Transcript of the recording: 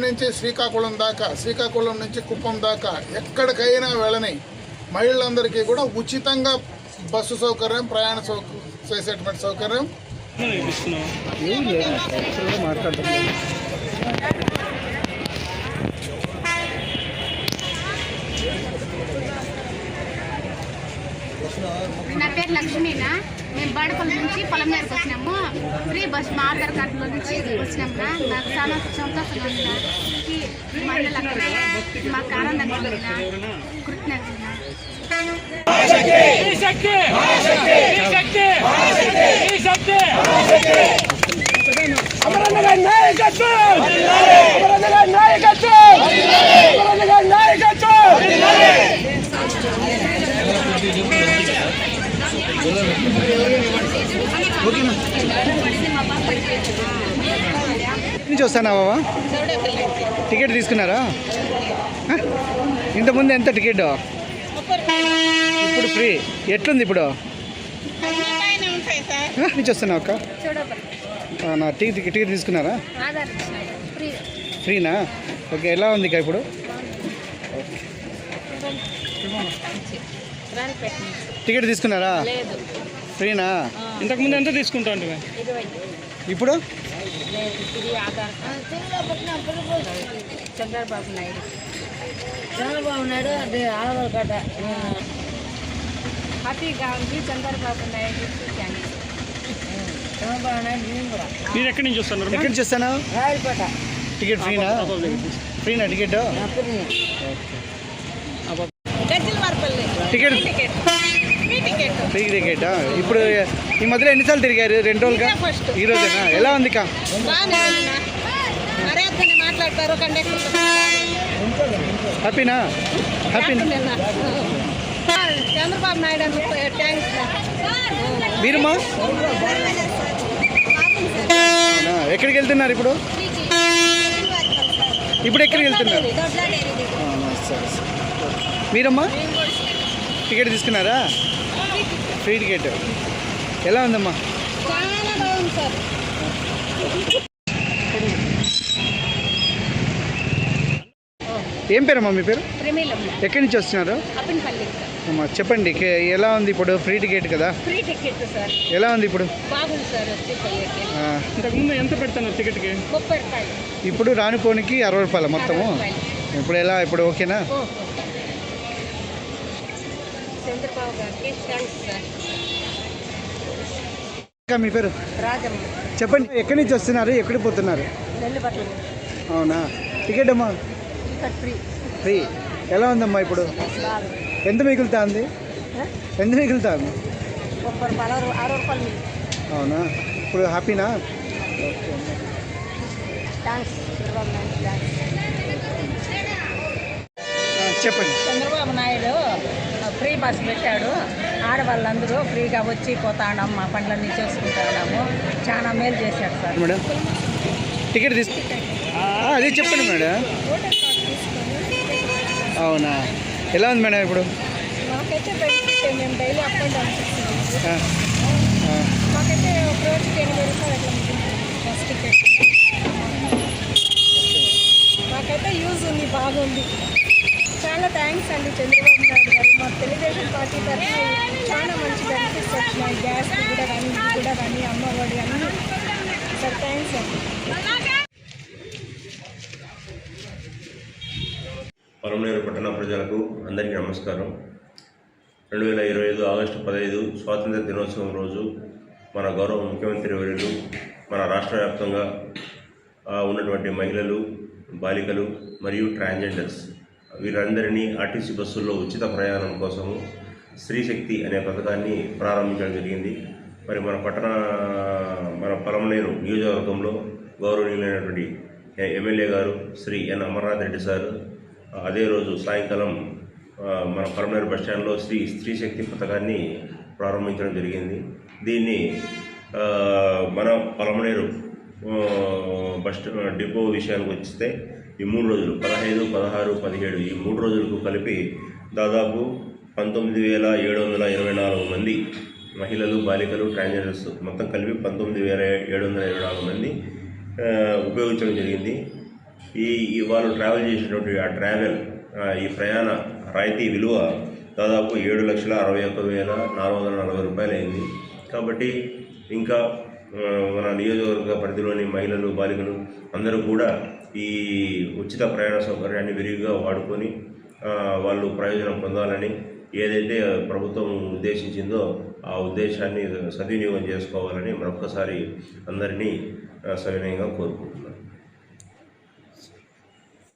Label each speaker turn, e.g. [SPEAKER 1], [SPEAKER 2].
[SPEAKER 1] నుంచి శ్రీకాకుళం దాకా శ్రీకాకుళం నుంచి కుప్పం దాకా ఎక్కడికైనా వెళ్ళని మహిళలందరికీ కూడా ఉచితంగా బస్సు సౌకర్యం ప్రయాణ సౌక చేసేటువంటి సౌకర్యం.
[SPEAKER 2] మాట్లాడుతున్నాను
[SPEAKER 3] నా పేరు లక్ష్మీనా మేము బాడపల్లి నుంచి పొలంనేరుకు వచ్చినాము ఫ్రీ బస్ మా ఆధార్ కార్డులో నుంచి వచ్చినాము నా. నాకు చాలా సంతోషంగా ఉంది నా. ఈ మహిళలకు మాకు ఆనందంగా ఉంది నా. కృతజ్ఞతలు నా.
[SPEAKER 4] శక్తి శక్తి శక్తి అమరన్నగా నాయకత్వం అమరన్నగా నాయకత్వం అమరన్నగా నాయకత్వం
[SPEAKER 2] నుంచి వస్తానా బాబా టికెట్ తీసుకున్నారా? ఇంతకుముందు ఎంత టికెట్? ఇప్పుడు ఫ్రీ. ఎట్లుంది ఇప్పుడు? నుంచి వస్తున్నావు అక్క? నా టికెట్ టికెట్ తీసుకున్నారా? ఫ్రీనా? ఓకే ఎలా ఉంది ఇక ఇప్పుడు? టికెట్ తీసుకున్నారా?
[SPEAKER 3] లేదు.
[SPEAKER 2] ఫ్రీనా?
[SPEAKER 4] ఇంతకుముందు ఎంత తీసుకుంటా
[SPEAKER 2] ఇప్పుడు?
[SPEAKER 3] ఇది ఆధార్ చంద్రబాబు నాయుడు. చంద్రబాబు నాయుడు అది ఆధార్ కార్డు. హ్యాపీ గాంధీ చంద్రబాబు నాయుడు చంద్రబాబు నాయుడు నేను కూడా.
[SPEAKER 4] మీరు ఎక్కడి నుంచి వస్తున్నారు?
[SPEAKER 2] ఎక్కడి నుంచి వస్తాను
[SPEAKER 3] రాయలపేట.
[SPEAKER 2] టికెట్ ఫ్రీనా? ఫ్రీనా ticket?
[SPEAKER 3] Varipalli
[SPEAKER 2] ticket?
[SPEAKER 3] Ticket. Free
[SPEAKER 2] ఇప్పుడు ఈ మధ్యలో ఎన్నిసార్లు తిరిగారు? రెండు రోజులుగా. ఈ రోజేనా? ఎలా ఉంది కా? హ్యాపీనా? హ్యాపీనా
[SPEAKER 3] చంద్రబాబు నాయుడు థ్యాంక్స్
[SPEAKER 2] మీరుమా అవునా? ఎక్కడికి వెళ్తున్నారు ఇప్పుడు? ఇప్పుడు ఎక్కడికి వెళ్తున్నారు? సరే సరే మీరమ్మా? టికెట్ తీసుకున్నారా? Free ticket. ఎలా ఉందమ్మా
[SPEAKER 3] చాలా బాగుంది సార్
[SPEAKER 2] ఏం పేరమ్మా మీ పేరు? ఎక్కడి నుంచి వస్తున్నారు? అమ్మా చెప్పండి ఎలా ఉంది ఇప్పుడు ఫ్రీ టికెట్ కదా?
[SPEAKER 3] Free ticket sir.
[SPEAKER 2] ఎలా ఉంది ఇప్పుడు?
[SPEAKER 4] ఇంతకుముందు ఎంత పెడతాను టికెట్కి?
[SPEAKER 2] ఇప్పుడు రానిపోనికి అరవై రూపాయలు మొత్తము. ఇప్పుడు ఎలా ఇప్పుడు ఓకేనా?
[SPEAKER 3] ఓ. చంద్రబాబు గారికి థ్యాంక్స్ సార్.
[SPEAKER 2] ఇంకా మీ పేరు? చెప్పండి ఎక్కడి నుంచి వస్తున్నారు? ఎక్కడికి పోతున్నారు? అవునా? టికెట్ అమ్మా?
[SPEAKER 3] ఫ్రీ.
[SPEAKER 2] ఫ్రీ. ఎలా ఉందమ్మా ఇప్పుడు? ఎంత మిగులుతా ఉంది ఎంత మిగులుతా ఉంది అవునా? ఇప్పుడు హ్యాపీనా? ఓకే. చెప్పండి.
[SPEAKER 5] చంద్రబాబు నాయుడు ఫ్రీ బస్ పెట్టాడు. ఆడవాళ్ళందరూ ఫ్రీగా వచ్చి పోతాడాం మా పనులన్నీ చేసుకుంటాడాము చాలా మేలు చేశాడు సార్.
[SPEAKER 2] మేడం టికెట్ తీసు ఆ, అది చెప్పండి మేడం. అవునా? ఎలా ఉంది మేడం ఇప్పుడు?
[SPEAKER 5] మాకైతే బెనిఫిట్ మేము డైలీ అప్ అండ్ డౌన్ మాకైతే ఒక రోజుకి ఎనభై రూపాయలు అట్లా ఉంటుంది. Bus ticket. మాకైతే యూజ్ ఉంది బాగుంది. చాలా థ్యాంక్స్ అండి చంద్రబాబు నాయుడు గారు. మా తెలుగుదేశం పార్టీ తరఫున చాలా మంచి బెనిఫిట్స్ వచ్చినాయి. గ్యాస్ కూడా కానీ ఇది కూడా కానీ అమ్మఒడి అన్నీ. సార్ థ్యాంక్స్ అండి.
[SPEAKER 6] పొలంనేరు పట్టణ ప్రజలకు అందరికీ నమస్కారం. రెండు వేల ఇరవై ఐదు ఆగస్టు పదహైదు స్వాతంత్ర దినోత్సవం రోజు మన గౌరవ ముఖ్యమంత్రి వర్యులు మన రాష్ట్ర వ్యాప్తంగా ఉన్నటువంటి మహిళలు బాలికలు మరియు ట్రాన్స్జెండర్స్ వీరందరినీ ఆర్టీసీ బస్సుల్లో ఉచిత ప్రయాణం కోసము స్త్రీశక్తి అనే పథకాన్ని ప్రారంభించడం జరిగింది. మరి మన పట్టణ మన పొలంనేరు నియోజకవర్గంలో గౌరవనీయులైనటువంటి ఎమ్మెల్యే గారు శ్రీ ఎన్ అమర్నాథ్ రెడ్డి సార్ అదే రోజు సాయంకాలం మన పరమనేరు బస్ స్టాండ్లో శ్రీ స్త్రీ శక్తి పథకాన్ని ప్రారంభించడం జరిగింది. దీన్ని మన పలమనేరు బస్ డిపో విషయానికి వస్తే ఈ మూడు రోజులు పదహైదు పదహారు పదిహేడు ఈ మూడు రోజులకు కలిపి దాదాపు పంతొమ్మిది వేల ఏడు వందల ఇరవై నాలుగు మంది మహిళలు బాలికలు ట్రాన్స్జెండర్స్ మొత్తం కలిపి పంతొమ్మిది వేల ఏడు వందల ఇరవై నాలుగు మంది ఉపయోగించడం జరిగింది. ఈ వాళ్ళు ట్రావెల్ చేసినటువంటి ఆ ట్రావెల్ ఈ ప్రయాణ రాయితీ విలువ దాదాపు ఏడు లక్షల అరవై ఒక్క వేల నాలుగు వందల నలభై రూపాయలు అయింది. కాబట్టి ఇంకా మన నియోజకవర్గ పరిధిలోని మహిళలు బాలికలు అందరూ కూడా ఈ ఉచిత ప్రయాణ సౌకర్యాన్ని విరివిగా వాడుకొని వాళ్ళు ప్రయోజనం పొందాలని ఏదైతే ప్రభుత్వం ఉద్దేశించిందో ఆ ఉద్దేశాన్ని సద్వినియోగం చేసుకోవాలని మరొక్కసారి అందరినీ సవినయంగా కోరుకుంటున్నాను.